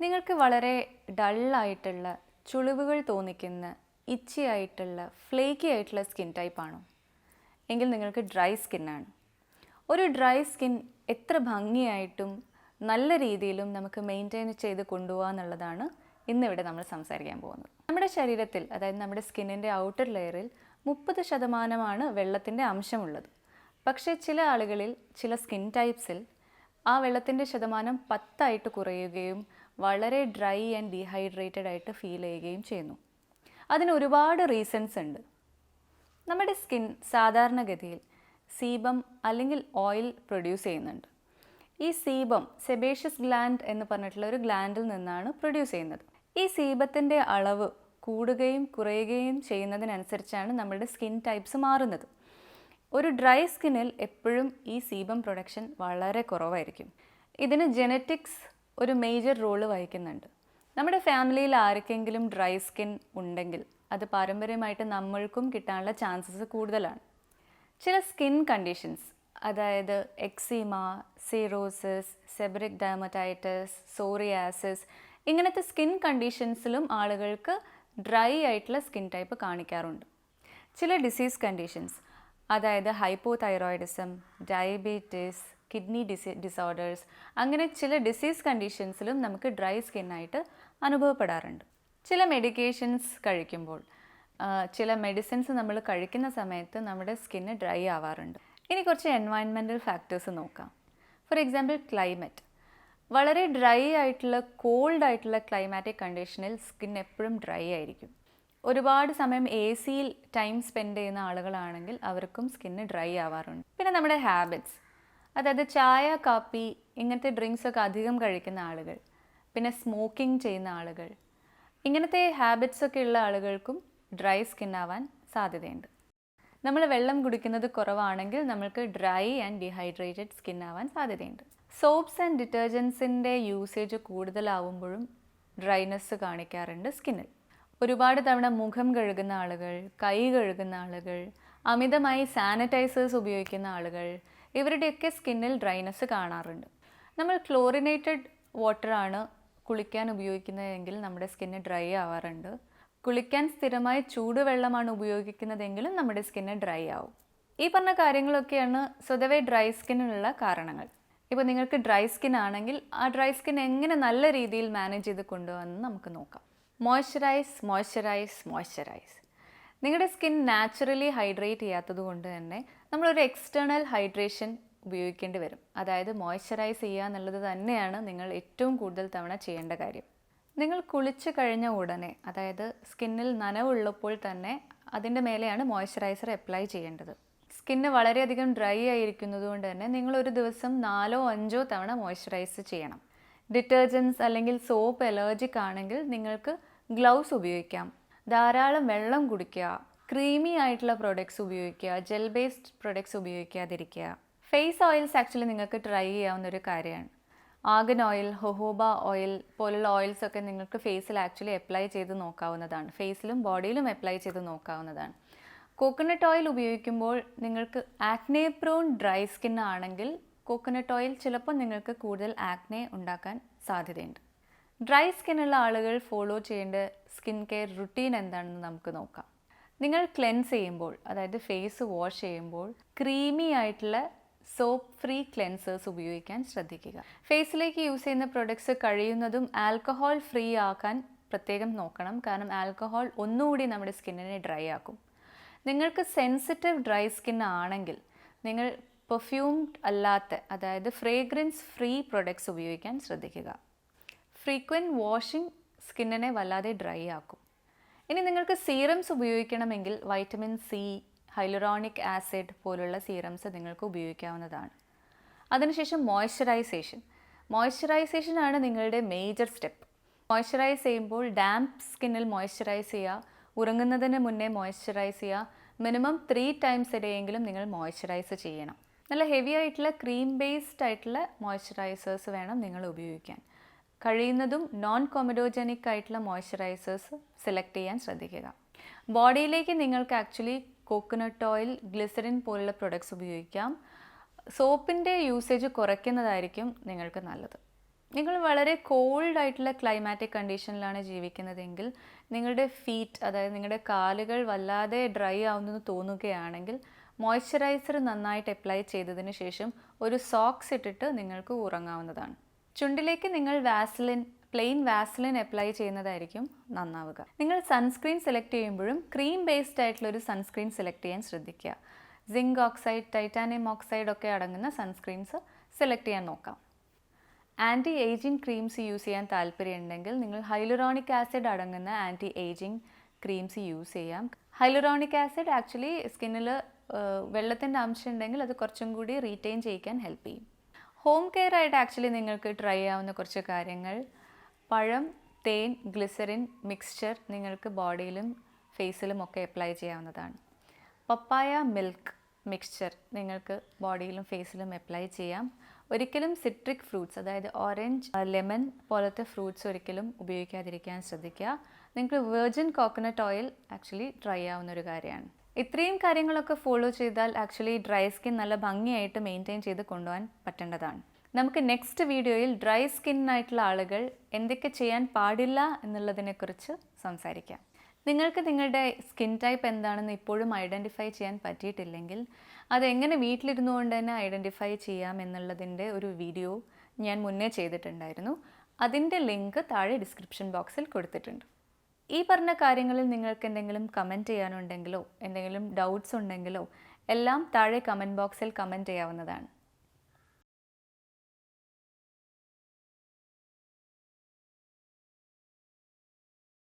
നിങ്ങൾക്ക് വളരെ ഡള്ളായിട്ടുള്ള ചുളിവുകൾ തോന്നിക്കുന്ന ഇച്ചി ആയിട്ടുള്ള ഫ്ലേക്കി ആയിട്ടുള്ള സ്കിൻ ടൈപ്പാണോ എങ്കിൽ നിങ്ങൾക്ക് ഡ്രൈ സ്കിന്നാണ് ഒരു ഡ്രൈ സ്കിൻ എത്ര ഭംഗിയായിട്ടും നല്ല രീതിയിലും നമുക്ക് മെയിന്റെയിൻ ചെയ്ത് കൊണ്ടുപോകുക എന്നുള്ളതാണ് ഇന്നിവിടെ നമ്മൾ സംസാരിക്കാൻ പോകുന്നത്. നമ്മുടെ ശരീരത്തിൽ അതായത് നമ്മുടെ സ്കിന്നിന്റെ ഔട്ടർ ലെയറിൽ മുപ്പത് ശതമാനമാണ് വെള്ളത്തിന്റെ അംശമുള്ളത്. പക്ഷേ ചില ആളുകളിൽ ചില സ്കിൻ ടൈപ്സിൽ ആ വെള്ളത്തിന്റെ ശതമാനം പത്തായിട്ട് കുറയുകയും വളരെ ഡ്രൈ ആൻഡ് ഡീഹൈഡ്രേറ്റഡ് ആയിട്ട് ഫീൽ ചെയ്യുകയും ചെയ്യുന്നു. അതിന് ഒരുപാട് റീസൺസ് ഉണ്ട്. നമ്മുടെ സ്കിൻ സാധാരണഗതിയിൽ സീബം അല്ലെങ്കിൽ ഓയിൽ പ്രൊഡ്യൂസ് ചെയ്യുന്നുണ്ട്. ഈ സീബം സെബേഷ്യസ് ഗ്ലാൻഡ് എന്ന് പറഞ്ഞിട്ടുള്ള ഒരു ഗ്ലാൻഡിൽ നിന്നാണ് പ്രൊഡ്യൂസ് ചെയ്യുന്നത്. ഈ സീബത്തിന്റെ അളവ് കൂടുകയും കുറയുകയും ചെയ്യുന്നതിനനുസരിച്ചാണ് നമ്മുടെ സ്കിൻ ടൈപ്സ് മാറുന്നത്. ഒരു ഡ്രൈ സ്കിന്നിൽ എപ്പോഴും ഈ സീബം പ്രൊഡക്ഷൻ വളരെ കുറവായിരിക്കും. ഇതിന് ജെനറ്റിക്സ് ഒരു മേജർ റോൾ വഹിക്കുന്നുണ്ട്. നമ്മുടെ ഫാമിലിയിൽ ആർക്കെങ്കിലും ഡ്രൈ സ്കിൻ ഉണ്ടെങ്കിൽ അത് പാരമ്പര്യമായിട്ട് നമ്മൾക്കും കിട്ടാനുള്ള ചാൻസസ് കൂടുതലാണ്. ചില സ്കിൻ കണ്ടീഷൻസ് അതായത് eczema xerosis seborrheic dermatitis psoriasis ഇങ്ങനത്തെ സ്കിൻ കണ്ടീഷൻസിലും ആളുകൾക്ക് ഡ്രൈ ആയിട്ടുള്ള സ്കിൻ ടൈപ്പ് കാണിക്കാറുണ്ട്. ചില ഡിസീസ് കണ്ടീഷൻസ് അതായത് hypothyroidism diabetes kidney ഡിസീ disorders അങ്ങനെ ചില ഡിസീസ് കണ്ടീഷൻസിലും നമുക്ക് ഡ്രൈ സ്കിന്നായിട്ട് അനുഭവപ്പെടാറുണ്ട്. ചില മെഡിക്കേഷൻസ് കഴിക്കുമ്പോൾ ചില മെഡിസിൻസ് നമ്മൾ കഴിക്കുന്ന സമയത്ത് നമ്മുടെ സ്കിന്ന് ഡ്രൈ ആവാറുണ്ട്. ഇനി കുറച്ച് എൻവയൺമെന്റൽ ഫാക്ടേഴ്സ് നോക്കാം. ഫോർ എക്സാമ്പിൾ ക്ലൈമറ്റ് വളരെ ഡ്രൈ ആയിട്ടുള്ള കോൾഡ് ആയിട്ടുള്ള ക്ലൈമാറ്റിക് കണ്ടീഷനിൽ സ്കിൻ എപ്പോഴും ഡ്രൈ ആയിരിക്കും. ഒരുപാട് സമയം എ സിയിൽ ടൈം സ്പെൻഡ് ചെയ്യുന്ന ആളുകളാണെങ്കിൽ അവർക്കും സ്കിന്ന് ഡ്രൈ ആവാറുണ്ട്. പിന്നെ നമ്മുടെ ഹാബിറ്റ്സ് അതായത് ചായ കാപ്പി ഇങ്ങനത്തെ ഡ്രിങ്ക്സ് ഒക്കെ അധികം കഴിക്കുന്ന ആളുകൾ പിന്നെ സ്മോക്കിംഗ് ചെയ്യുന്ന ആളുകൾ ഇങ്ങനത്തെ ഹാബിറ്റ്സ് ഒക്കെ ഉള്ള ആളുകൾക്കും ഡ്രൈ സ്കിൻ ആവാൻ സാധ്യതയുണ്ട്. നമ്മൾ വെള്ളം കുടിക്കുന്നത് കുറവാണെങ്കിൽ നമ്മൾക്ക് ഡ്രൈ ആൻഡ് ഡീഹൈഡ്രേറ്റഡ് സ്കിൻ ആവാൻ സാധ്യതയുണ്ട്. സോപ്സ് ആൻഡ് ഡിറ്റർജൻസിന്റെ യൂസേജ് കൂടുതലാവുമ്പോഴും ഡ്രൈനെസ് കാണിക്കാറുണ്ട് സ്കിന്നിൽ. ഒരുപാട് തവണ മുഖം കഴുകുന്ന ആളുകൾ കൈ കഴുകുന്ന ആളുകൾ അമിതമായി സാനിറ്റൈസേഴ്സ് ഉപയോഗിക്കുന്ന ആളുകൾ ഇവരുടെയൊക്കെ സ്കിന്നിൽ ഡ്രൈനസ് കാണാറുണ്ട്. നമ്മൾ ക്ലോറിനേറ്റഡ് വാട്ടറാണ് കുളിക്കാൻ ഉപയോഗിക്കുന്നതെങ്കിൽ നമ്മുടെ സ്കിന്ന് ഡ്രൈ ആവാറുണ്ട്. കുളിക്കാൻ സ്ഥിരമായി ചൂടുവെള്ളമാണ് ഉപയോഗിക്കുന്നതെങ്കിലും നമ്മുടെ സ്കിന്ന് ഡ്രൈ ആവും. ഈ പറഞ്ഞ കാര്യങ്ങളൊക്കെയാണ് സ്വതവേ ഡ്രൈ സ്കിന്നിനുള്ള കാരണങ്ങൾ. ഇപ്പോൾ നിങ്ങൾക്ക് ഡ്രൈ സ്കിൻ ആണെങ്കിൽ ആ ഡ്രൈ സ്കിൻ എങ്ങനെ നല്ല രീതിയിൽ മാനേജ് ചെയ്ത് കൊണ്ടുവന്ന് നമുക്ക് നോക്കാം. Moisturise moisturise moisturise. നിങ്ങളുടെ സ്കിൻ നാച്ചുറലി ഹൈഡ്രേറ്റ് ചെയ്യാത്തത് കൊണ്ട് തന്നെ നമ്മളൊരു എക്സ്റ്റേണൽ ഹൈഡ്രേഷൻ ഉപയോഗിക്കേണ്ടി വരും. അതായത് മോയ്സ്ചറൈസ് ചെയ്യുക എന്നുള്ളത് തന്നെയാണ് നിങ്ങൾ ഏറ്റവും കൂടുതൽ തവണ ചെയ്യേണ്ട കാര്യം. നിങ്ങൾ കുളിച്ച് കഴിഞ്ഞ ഉടനെ അതായത് സ്കിന്നിൽ നനവുള്ളപ്പോൾ തന്നെ അതിന്റെ മേലെയാണ് മോയ്സ്ചറൈസർ അപ്ലൈ ചെയ്യേണ്ടത്. സ്കിന്ന് വളരെയധികം ഡ്രൈ ആയിരിക്കുന്നത് കൊണ്ട് തന്നെ നിങ്ങൾ ഒരു ദിവസം നാലോ അഞ്ചോ തവണ മോയ്സ്ചറൈസ് ചെയ്യണം. ഡിറ്റർജൻസ് അല്ലെങ്കിൽ സോപ്പ് അലർജിക് ആണെങ്കിൽ നിങ്ങൾക്ക് ഗ്ലൗസ് ഉപയോഗിക്കാം. ധാരാളം വെള്ളം കുടിക്കുക ക്രീമി ആയിട്ടുള്ള പ്രോഡക്ട്സ് ഉപയോഗിക്കുക ജെൽ ബേസ്ഡ് പ്രൊഡക്ട്സ് ഉപയോഗിക്കാതിരിക്കുക. ഫേസ് ഓയിൽസ് ആക്ച്വലി നിങ്ങൾക്ക് ട്രൈ ചെയ്യാവുന്ന ഒരു കാര്യമാണ്. ആഗൻ ഓയിൽ ഹൊഹോബ ഓയിൽ പോലുള്ള ഓയിൽസ് ഒക്കെ നിങ്ങൾക്ക് ഫേസിൽ ആക്ച്വലി അപ്ലൈ ചെയ്ത് നോക്കാവുന്നതാണ്. ഫേസിലും ബോഡിയിലും അപ്ലൈ ചെയ്ത് നോക്കാവുന്നതാണ്. കോക്കനട്ട് ഓയിൽ ഉപയോഗിക്കുമ്പോൾ നിങ്ങൾക്ക് ആക്നെ പ്രോൺ ഡ്രൈ സ്കിൻ ആണെങ്കിൽ കോക്കനട്ട് ഓയിൽ ചിലപ്പോൾ നിങ്ങൾക്ക് കൂടുതൽ ആക്നെ ഉണ്ടാക്കാൻ സാധ്യതയുണ്ട്. ഡ്രൈ സ്കിന്നുള്ള ആളുകൾ ഫോളോ ചെയ്യേണ്ട സ്കിൻ കെയർ റുട്ടീൻ എന്താണെന്ന് നമുക്ക് നോക്കാം. നിങ്ങൾ ക്ലെൻസ് ചെയ്യുമ്പോൾ അതായത് ഫേസ് വാഷ് ചെയ്യുമ്പോൾ ക്രീമി ആയിട്ടുള്ള സോപ്പ് ഫ്രീ ക്ലെൻസേഴ്സ് ഉപയോഗിക്കാൻ ശ്രദ്ധിക്കുക. ഫേസിലേക്ക് യൂസ് ചെയ്യുന്ന പ്രൊഡക്ട്സ് കഴിയുന്നതും ആൽക്കഹോൾ ഫ്രീ ആക്കാൻ പ്രത്യേകം നോക്കണം. കാരണം ആൽക്കഹോൾ ഒന്നുകൂടി നമ്മുടെ സ്കിന്നിനെ ഡ്രൈ ആക്കും. നിങ്ങൾക്ക് സെൻസിറ്റീവ് ഡ്രൈ സ്കിൻ ആണെങ്കിൽ നിങ്ങൾ പെർഫ്യൂംഡ് അല്ലാത്ത അതായത് ഫ്രേഗ്രൻസ് ഫ്രീ പ്രൊഡക്ട്സ് ഉപയോഗിക്കാൻ ശ്രദ്ധിക്കുക. ഫ്രീക്വന്റ് വാഷിംഗ് സ്കിന്നിനെ വല്ലാതെ ഡ്രൈ ആക്കും. ഇനി നിങ്ങൾക്ക് സീറംസ് ഉപയോഗിക്കണമെങ്കിൽ വൈറ്റമിൻ സി ഹൈലറോണിക് ആസിഡ് പോലുള്ള സീറംസ് നിങ്ങൾക്ക് ഉപയോഗിക്കാവുന്നതാണ്. അതിനുശേഷം മോയ്സ്ചറൈസേഷൻ മോയ്സ്ചറൈസേഷൻ ആണ് നിങ്ങളുടെ മേജർ സ്റ്റെപ്പ് മോയ്സ്ചറൈസ് ചെയ്യുമ്പോൾ ഡാംപ് സ്കിന്നിൽ മോയ്സ്ചറൈസ് ചെയ്യുക. ഉറങ്ങുന്നതിന് മുന്നേ മോയ്സ്ചറൈസ് ചെയ്യുക. മിനിമം ത്രീ ടൈംസ് ഇടയെങ്കിലും നിങ്ങൾ മോയ്സ്ചറൈസ് ചെയ്യണം. നല്ല ഹെവി ആയിട്ടുള്ള ക്രീം ബേസ്ഡ് ആയിട്ടുള്ള മോയ്സ്ചറൈസേഴ്സ് വേണം നിങ്ങൾ ഉപയോഗിക്കാൻ. കഴിയുന്നതും നോൺ കൊമഡോജനിക് ആയിട്ടുള്ള മോയ്സ്ചറൈസേഴ്സ് സെലക്ട് ചെയ്യാൻ ശ്രദ്ധിക്കുക. ബോഡിയിലേക്ക് നിങ്ങൾക്ക് ആക്ച്വലി കോക്കനട്ട് ഓയിൽ ഗ്ലിസറിൻ പോലുള്ള പ്രൊഡക്ട്സ് ഉപയോഗിക്കാം. സോപ്പിന്റെ യൂസേജ് കുറയ്ക്കുന്നതായിരിക്കും നിങ്ങൾക്ക് നല്ലത്. നിങ്ങൾ വളരെ കോൾഡ് ആയിട്ടുള്ള ക്ലൈമാറ്റിക് കണ്ടീഷനിലാണ് ജീവിക്കുന്നതെങ്കിൽ നിങ്ങളുടെ ഫീറ്റ് അതായത് നിങ്ങളുടെ കാലുകൾ വല്ലാതെ ഡ്രൈ ആവുന്നെന്ന് തോന്നുകയാണെങ്കിൽ മോയ്സ്ചറൈസർ നന്നായിട്ട് അപ്ലൈ ചെയ്തതിന് ശേഷം ഒരു സോക്സ് ഇട്ടിട്ട് നിങ്ങൾക്ക് ഉറങ്ങാവുന്നതാണ്. ചുണ്ടിലേക്ക് നിങ്ങൾ വാസലിൻ പ്ലെയിൻ വാസലിൻ അപ്ലൈ ചെയ്യുന്നതായിരിക്കും നന്നാവുക. നിങ്ങൾ സൺസ്ക്രീൻ സെലക്ട് ചെയ്യുമ്പോഴും ക്രീം ബേസ്ഡ് ആയിട്ടുള്ള ഒരു സൺസ്ക്രീൻ സെലക്ട് ചെയ്യാൻ ശ്രദ്ധിക്കുക. സിങ്ക് ഓക്സൈഡ് ടൈറ്റാനിയം ഓക്സൈഡ് ഒക്കെ അടങ്ങുന്ന സൺസ്ക്രീൻസ് സെലക്ട് ചെയ്യാൻ നോക്കാം. ആന്റി ഏജിങ് ക്രീംസ് യൂസ് ചെയ്യാൻ താല്പര്യമുണ്ടെങ്കിൽ നിങ്ങൾ ഹൈലുറോണിക് ആസിഡ് അടങ്ങുന്ന ആന്റി ഏജിങ് ക്രീംസ് യൂസ് ചെയ്യാം ഹൈലുറോണിക് ആസിഡ് ആക്ച്വലി സ്കിന്നിൽ വെള്ളത്തിന്റെ അംശം ഉണ്ടെങ്കിൽ അത് കുറച്ചും കൂടി റീറ്റെയിൻ ചെയ്യിക്കാൻ ഹെൽപ്പ് ചെയ്യും. ഹോം കെയർ ആയിട്ട് ആക്ച്വലി നിങ്ങൾക്ക് ട്രൈ ചെയ്യാവുന്ന കുറച്ച് കാര്യങ്ങൾ. പഴം തേൻ ഗ്ലിസറിൻ മിക്സ്ചർ നിങ്ങൾക്ക് ബോഡിയിലും ഫേസിലും ഒക്കെ അപ്ലൈ ചെയ്യാവുന്നതാണ്. പപ്പായ മിൽക്ക് മിക്സ്ചർ നിങ്ങൾക്ക് ബോഡിയിലും ഫേസിലും അപ്ലൈ ചെയ്യാം. ഒരിക്കലും സിട്രിക് ഫ്രൂട്ട്സ് അതായത് ഓറഞ്ച് ലെമൺ പോലത്തെ ഫ്രൂട്ട്സ് ഒരിക്കലും ഉപയോഗിക്കാതിരിക്കാൻ ശ്രദ്ധിക്കുക. നിങ്ങൾക്ക് virgin coconut oil actually try ആവുന്ന ഒരു കാര്യമാണ്. ഇത്രയും കാര്യങ്ങളൊക്കെ ഫോളോ ചെയ്താൽ ആക്ച്വലി ഡ്രൈ സ്കിൻ നല്ല ഭംഗിയായിട്ട് മെയിന്റെയിൻ ചെയ്ത് കൊണ്ടുപോകാൻ പറ്റേണ്ടതാണ്. നമുക്ക് നെക്സ്റ്റ് വീഡിയോയിൽ ഡ്രൈ സ്കിന്നായിട്ടുള്ള ആളുകൾ എന്തൊക്കെ ചെയ്യാൻ പാടില്ല എന്നുള്ളതിനെക്കുറിച്ച് സംസാരിക്കാം. നിങ്ങൾക്ക് നിങ്ങളുടെ സ്കിൻ ടൈപ്പ് എന്താണെന്ന് ഇപ്പോഴും ഐഡന്റിഫൈ ചെയ്യാൻ പറ്റിയിട്ടില്ലെങ്കിൽ അതെങ്ങനെ വീട്ടിലിരുന്നു കൊണ്ട് തന്നെ ഐഡന്റിഫൈ ചെയ്യാം എന്നുള്ളതിന്റെ ഒരു വീഡിയോ ഞാൻ മുന്നേ ചെയ്തിട്ടുണ്ടായിരുന്നു. അതിന്റെ ലിങ്ക് താഴെ ഡിസ്ക്രിപ്ഷൻ ബോക്സിൽ കൊടുത്തിട്ടുണ്ട്. ഈ പറഞ്ഞ കാര്യങ്ങളിൽ നിങ്ങൾക്ക് എന്തെങ്കിലും കമന്റ് ചെയ്യാനുണ്ടെങ്കിലോ എന്തെങ്കിലും ഡൗട്ട്സ് ഉണ്ടെങ്കിലോ എല്ലാം താഴെ കമന്റ് ബോക്സിൽ കമന്റ് ചെയ്യാവുന്നതാണ്.